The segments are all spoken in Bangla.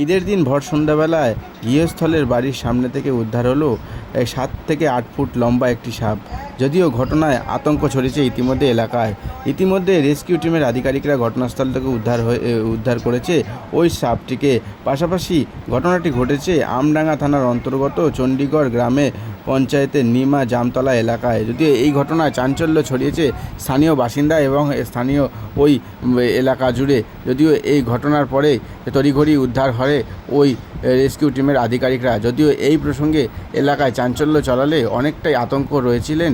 ঈদের দিন ভর সন্ধ্যাবেলায় গৃহস্থলের বাড়ির সামনে থেকে উদ্ধার হলো সাত থেকে আট ফুট লম্বা একটি সাপ। যদিও ঘটনায় আতঙ্ক ছড়িয়েছে ইতিমধ্যে এলাকায়। ইতিমধ্যে রেস্কিউ টিমের আধিকারিকরা ঘটনাস্থল থেকে উদ্ধার হয়ে উদ্ধার করেছে ওই সাপটিকে। পাশাপাশি ঘটনাটি ঘটেছে আমডাঙ্গা থানার অন্তর্গত চণ্ডীগড় গ্রামে পঞ্চায়েতের নিমা জামতলা এলাকায়। যদিও এই ঘটনায় চাঞ্চল্য ছড়িয়েছে স্থানীয় বাসিন্দা এবং স্থানীয় ওই এলাকা জুড়ে। যদিও এই ঘটনার পরে তড়িঘড়ি উদ্ধার হয় ওই রেস্কিউ টিমের আধিকারিকরা। যদিও এই প্রসঙ্গে এলাকায় চাঞ্চল্য চলালে অনেকটাই আতঙ্ক রয়েছিলেন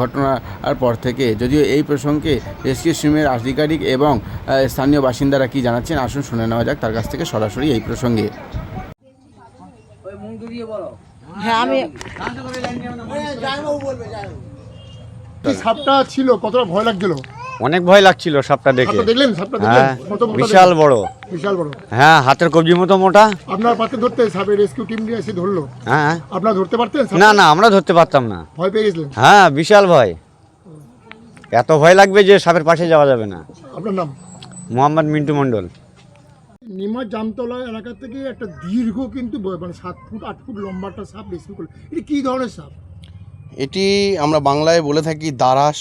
ঘটনার পর থেকে। যদিও এই প্রসঙ্গে রেস্কিউ টিমের আধিকারিক এবং স্থানীয় বাসিন্দারা কি জানাচ্ছেন আসুন শুনে নেওয়া যাক তার কাছ থেকে সরাসরি এই প্রসঙ্গে। হ্যাঁ আমি সাপটা ছিল কতটা ভয় লাগছিল? অনেক ভয় লাগছিল সাপটা দেখে। দেখলেন? সাপটা হ্যাঁ বিশাল বড়। বিশাল বড়। হ্যাঁ হাতের কবজি মতো মোটা। আপনার পাতে ধরতে সাপের রেস্কিউ টিম নিয়ে এসে ধরলো। হ্যাঁ। আপনারা ধরতে পারতেন না না আমরা ধরতে পারতাম না। ভয় পেয়ে গেছিলেন? হ্যাঁ বিশাল ভয়। এত ভয় লাগবে যে সাপের পাশে যাওয়া যাবে না। আপনার নাম? মোহাম্মদ মিন্টু মণ্ডল। নিমা জামতলা এলাকা থেকে একটা দীর্ঘ কিন্তু মানে সাত ফুট আট ফুট লম্বা একটা সাপ রেস্কিউ করল। এটা কি ধরনের সাপ? এটি আমরা বাংলায় বলে থাকি দারাস।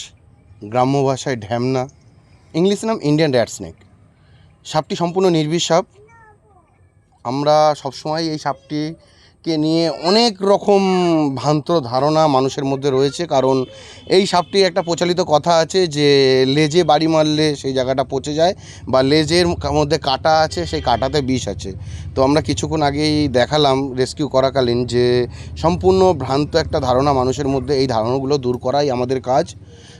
গ্রাম্য ভাষায় ঢ্যামনা, ইংলিশ নাম ইন্ডিয়ান র্যাট স্নেক সাপটি সম্পূর্ণ নির্বিষ সাপ। আমরা সবসময় এই সাপটিকে নিয়ে অনেক রকম ভ্রান্ত ধারণা মানুষের মধ্যে রয়েছে, কারণ এই সাপটি একটা প্রচলিত কথা আছে যে, লেজে বাড়ি মারলে সেই জায়গাটা পচে যায় বা লেজের মধ্যে কাটা আছে সেই কাটাতে বিষ আছে। তো আমরা কিছুক্ষণ আগেই দেখালাম রেস্কিউ করাকালীন যে, সম্পূর্ণ ভ্রান্ত একটা ধারণা মানুষের মধ্যে এই ধারণাগুলো দূর করাই আমাদের কাজ।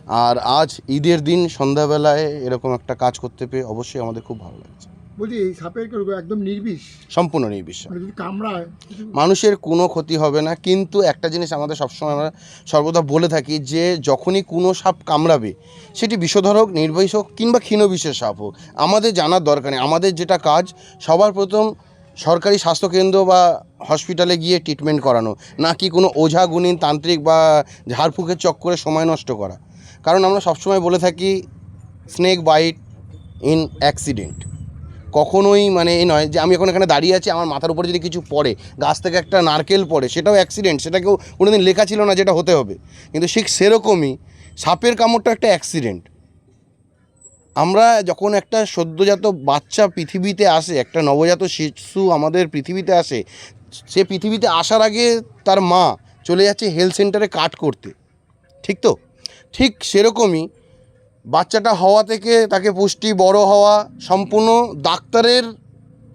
আর আজ ঈদের দিন সন্ধ্যাবেলায় এরকম একটা কাজ করতে পেয়ে অবশ্যই আমাদের খুব ভালো লাগছে। বলছি এই সাপের একদম নির্বিষ? সম্পূর্ণ নির্বিশ্বাস মানে যদি কামড়ায় মানুষের কোনো ক্ষতি হবে না কিন্তু একটা জিনিস আমাদের সবসময় আমরা সর্বদা বলে থাকি যে যখনই কোনো সাপ কামড়াবে সেটি বিষধর হোক নির্বিষ হোক কিংবা ক্ষীণবিষের সাপ হোক আমাদের জানার দরকার নেই। আমাদের যেটা কাজ সবার প্রথম সরকারি স্বাস্থ্যকেন্দ্র বা হসপিটালে গিয়ে ট্রিটমেন্ট করানো না কি কোনো ওঝা গুণিন তান্ত্রিক বা ঝাড়ফুঁকের চক্করে সময় নষ্ট করা। কারণ আমরা সবসময় বলে থাকি স্নেক বাইট ইন অ্যাক্সিডেন্ট কখনোই মানে এই নয় যে আমি এখন এখানে দাঁড়িয়ে আছি, আমার মাথার উপরে যদি কিছু পড়ে, গাছ থেকে একটা নারকেল পড়ে, সেটাও অ্যাক্সিডেন্ট সেটা সেটাকেও কোনোদিন লেখা ছিল না যেটা হতে হবে। কিন্তু ঠিক সেরকমই সাপের কামড়টা একটা অ্যাক্সিডেন্ট আমরা যখন একটা সদ্যজাত বাচ্চা পৃথিবীতে আসে, একটা নবজাত শিশু আমাদের পৃথিবীতে আসে, সে পৃথিবীতে আসার আগে তার মা চলে যাচ্ছে হেলথ সেন্টারে কাট করতে। ঠিক তো? ঠিক সেরকমই বাচ্চাটা হওয়া থেকে তাকে পুষ্টি, বড় হওয়া সম্পূর্ণ ডাক্তারের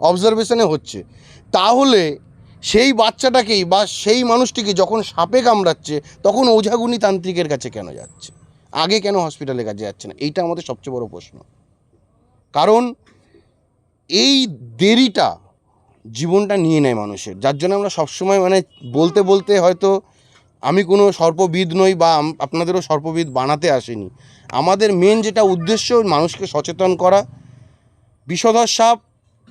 অবজারভেশনে হচ্ছে। তাহলে সেই বাচ্চাটাকেই বা সেই মানুষটিকে যখন সাপে কামড়াচ্ছে, তখন ওঝাগুনি তান্ত্রিকের কাছে কেন যাচ্ছে? আগে কেন হসপিটালের কাছে যাচ্ছে না? এইটা আমাদের সবচেয়ে বড় প্রশ্ন। কারণ এই দেরিটা জীবনটা নিয়ে নেয় মানুষের। যার জন্য আমরা সবসময় মানে বলতে বলতে হয়তো আমি কোনো সর্পবিদ নই বা আপনাদেরও সর্পবিদ বানাতে আসেনি। আমাদের মেন যেটা উদ্দেশ্য মানুষকে সচেতন করা বিষধর সাপ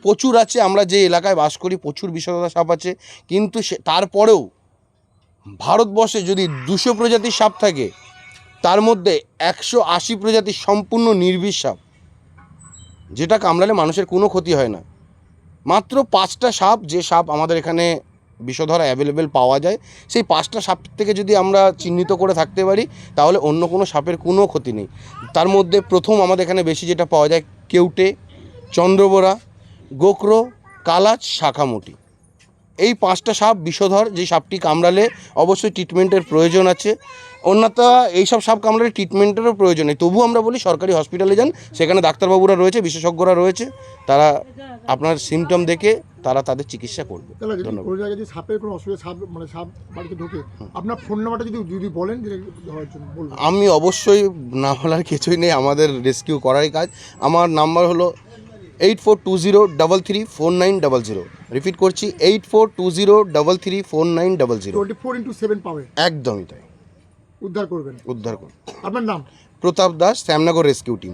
প্রচুর আছে, আমরা যে এলাকায় বাস করি প্রচুর বিষধর সাপ আছে, কিন্তু সে তারপরেও ভারতবর্ষে যদি দুশো প্রজাতির সাপ থাকে, তার মধ্যে একশো আশি প্রজাতির সম্পূর্ণ নির্বিষ সাপ, যেটা কামড়ালে মানুষের কোনো ক্ষতি হয় না। মাত্র পাঁচটা সাপ, যে সাপ আমাদের এখানে বিষধর অ্যাভেলেবেল পাওয়া যায়, সেই পাঁচটা সাপ থেকে যদি আমরা চিহ্নিত করে থাকতে পারি, তাহলে অন্য কোনো সাপের কোনো ক্ষতি নেই। তার মধ্যে প্রথম আমাদের এখানে বেশি যেটা পাওয়া যায়, কেউটে, চন্দ্রবোরা, গোকরো, কালাচ, শাখামুটি। এই পাঁচটা সাপ বিষধর, যে সাপটি কামড়ালে অবশ্যই ট্রিটমেন্টের প্রয়োজন আছে। অন্যথা এইসব সাপ কামড়ালে ট্রিটমেন্টেরও প্রয়োজন নেই। তবু আমরা বলি, সরকারি হসপিটালে যান, সেখানে ডাক্তারবাবুরা রয়েছে, বিশেষজ্ঞরা রয়েছে, তারা আপনার সিমটম দেখে তারা তাদের চিকিৎসা করবে। যদি কোনো জায়গায় যদি সাপের কোনো অসুবিধা সাপ মানে সাপ বাড়িতে ঢোকে আপনার ফোন নাম্বারটা যদি যদি বলেন আমি অবশ্যই না বলার কিছুই নেই আমাদের রেস্কিউ করারই কাজ। আমার নাম্বার হলো eight four two zero double three four nine double zero repeat করছি eight four two zero double three four nine double zero twenty four into seven পাবে। একদমই তাই। উদ্ধার করবেন। উদ্ধার করুন আপনার নাম? Pratap Das Shyamnagar rescue team.